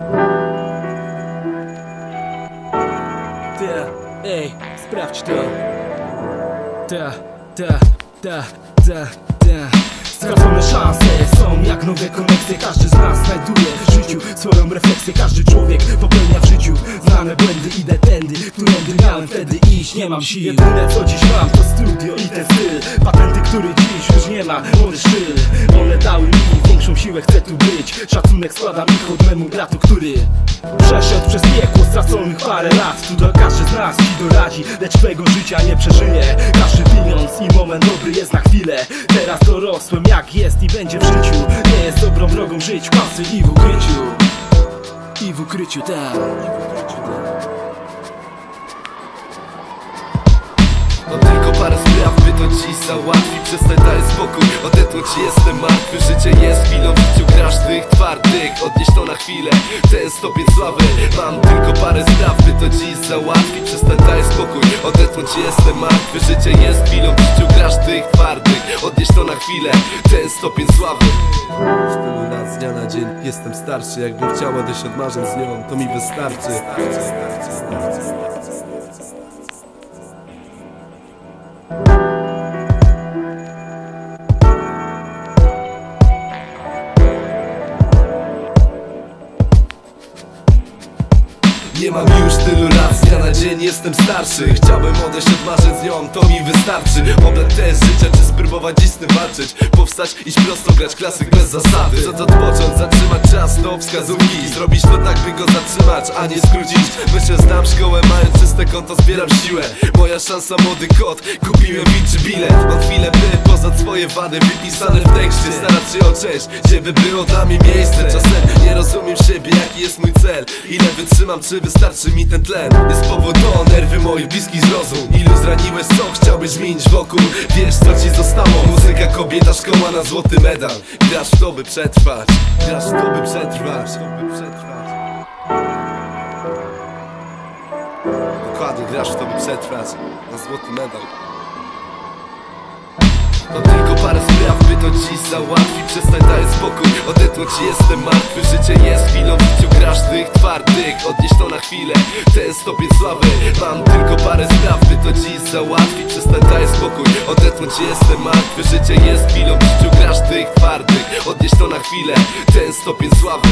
Ta, ej, sprawdź to. Ta, ta, ta, ta, ta Stracone szanse są jak nowe koneksje. Każdy z nas znajduje w życiu swoją refleksję. Każdy człowiek popełnia w życiu znane błędy Idę tędy, którędy miałem wtedy iść. Nie mam sił. Jedyne co dziś mam to studio i ten styl. Patenty, który dziś już nie ma, młody szyl One dały mi większą siłę, chcę tu być. Szacunek składam od memu bratu, który Przeszedł przez piekło straconych parę lat. Tu do każdy z nas ci doradzi Lecz twego życia nie przeżyje. Każdy pieniądz i moment dobry jest na chwilę. Teraz dorosłem jak jest i będzie w życiu. Nie jest dobrą drogą żyć kłamcy i w ukryciu. I w ukryciu, tak Mam tylko parę spraw, by to dziś załatwi Przestań spokój, odetnąć jestem martwy. Życie jest chwilą, w życiu grasz tych twardych. Odnieś to na chwilę, ten stopień sławy Mam tylko parę spraw, by to dziś załatwi Przestań daj spokój, odetnąć jestem martwy. Życie jest chwilą, w życiu grasz tych twardych. Odnieś to na chwilę, ten stopień sławy Już tylu lat z dnia na dzień. Jestem starszy Jakbym chciał odejść od marzeń z nią, to mi wystarczy Nie mam już tylu lat, z dnia na dzień jestem starszy. Chciałbym odejść od marzeń z nią, to mi wystarczy. Oblet też życia, czy spróbować dziś z tym walczyć. Powstać, iść prosto, grać klasyk bez zasady. Co odpocząć, zatrzymać czas, to wskazówki. Zrobić to tak, by go zatrzymać, a nie skrócić. Myślę, znam szkołę, mając czyste konto, zbieram siłę. Moja szansa, młody kot, kupiłem wilczy bilet. Mam chwilę, by poznać swoje wady, wypisane w tekście. Starać się część, gdzie by było dla mnie miejsce. Czasem nie rozumiem siebie, jaki jest mój cel. Ile wytrzymam, czy wystarczy mi ten tlen? Jest powód to nerwy moich bliskich zrozum. Ilu zraniłeś, co chciałbyś zmienić wokół? Wiesz co ci zostało, muzyka, kobieta, szkoła na złoty medal. Grasz w to by przetrwać, grasz w to by przetrwać. Dokładnie, grasz w to by przetrwać. Na złoty medal Mam tylko parę spraw, by to dziś załatwi Przestań daj spokój, odetnąć jestem martwy. Życie jest chwilą, w życiu grasz tych twardych. Odnieś to na chwilę, ten stopień sławy. Mam tylko parę spraw, by to dziś załatwi Przestań daj spokój, odetnąć jestem martwy. Życie jest chwilą, w życiu grasz tych twardych. Odnieś to na chwilę, ten stopień sławy